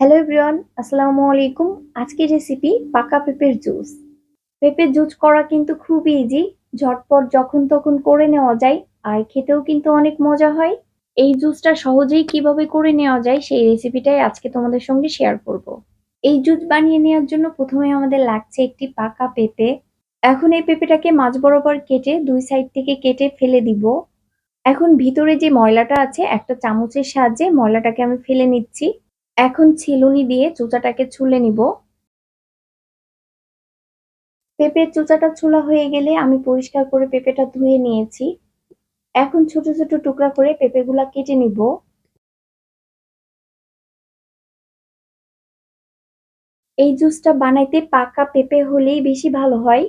Hello everyone আসসালামু আলাইকুম। আজকের রেসিপি পাকা পেঁপের জুস পেঁপের জুস করা কিন্তু খুবই ইজি ঝটপট যখন তখন করে নেওয়া যায়, আর খেতেও কিন্তু অনেক মজা হয়। এই জুসটা সহজেই কীভাবে করে নেওয়া যায় সেই রেসিপিটাই আজকে তোমাদের সঙ্গে শেয়ার করব। এই জুস বানিয়ে নেওয়ার জন্য প্রথমে আমাদের লাগছে একটি পাকা পেঁপে। এখন এই পেঁপেটাকে মাঝ বরাবর কেটে দুই সাইড থেকে কেটে ফেলে দিব। এখন ভিতরে যে ময়লাটা আছে, একটা চামচের সাহায্যে ময়লাটাকে আমি ফেলে নিচ্ছি। এখন ছিলুনি দিয়ে চোচাটাকে ছুলে নিব। পেঁপের চোচাটা ছোলা হয়ে গেলে আমি পরিষ্কার করে পেঁপেটা ধুয়ে নিয়েছি। এখন ছোট ছোট টুকরা করে পেঁপেগুলা কেটে নিব। এই জুসটা বানাইতে পাকা পেঁপে হলেই বেশি ভালো হয়।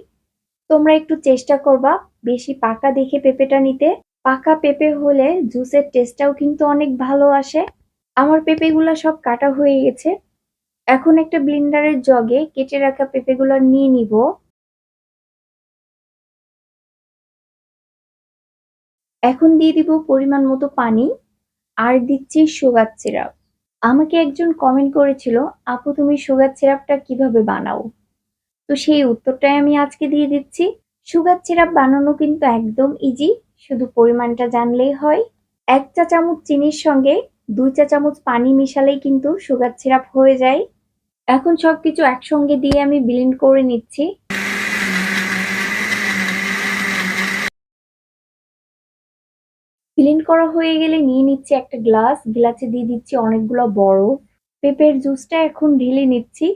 তোমরা একটু চেষ্টা করবা বেশি পাকা দেখে পেঁপেটা নিতে। পাকা পেঁপে হলে জুসের টেস্টটাও কিন্তু অনেক ভালো আসে। আমার পেঁপেগুলো সব কাটা হয়ে গেছে। এখন একটা ব্লিন্ডারের জগে কেটে রাখা পেঁপেগুলো নিয়ে নিব। এখন দিয়ে দিব পরিমাণ মতো পানি আর দিচ্ছি সুগার সিরাপ। আমাকে একজন কমেন্ট করেছিল, আপু, তুমি সুগার সিরাপটা কীভাবে বানাও? তো সেই উত্তরটাই আমি আজকে দিয়ে দিচ্ছি। সুগার সিরাপ বানানো কিন্তু একদম ইজি শুধু পরিমাণটা জানলেই হয়। এক চা চামচ চিনির সঙ্গে দুই চা চামচ পানি মিশালেই কিন্তু সুগার সিরাপ হয়ে যায়। এখন সবকিছু একসঙ্গে দিয়ে আমি ব্লেন্ড করে নিচ্ছি। ব্লেন্ড করা হয়ে গেলে নিয়ে নিচ্ছি একটা গ্লাস গ্লাসে দিয়ে দিচ্ছি অনেকগুলো বড়। পেঁপের জুসটা এখন ঢেলে নিচ্ছি।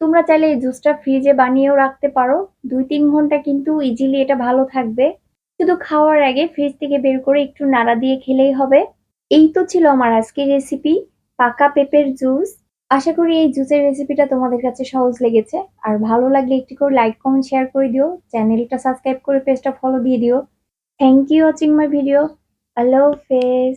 তোমরা চাইলে এই জুসটা ফ্রিজে বানিয়েও রাখতে পারো। দুই তিন ঘণ্টা কিন্তু ইজিলি এটা ভালো থাকবে। শুধু খাওয়ার আগে ফ্রিজ থেকে বের করে একটু নাড়া দিয়ে খেলেই হবে। এই তো ছিল আমার আজকের রেসিপি পাকা পেঁপের জুস আশা করি এই জুসের রেসিপিটা তোমাদের কাছে সহজ লেগেছে। আর ভালো লাগলে একটি করে লাইক কমেন্ট শেয়ার করে দিও। চ্যানেলটা সাবস্ক্রাইব করে পেজটা ফলো দিয়ে দিও। Thank you watching my video আল্লাহ হাফেজ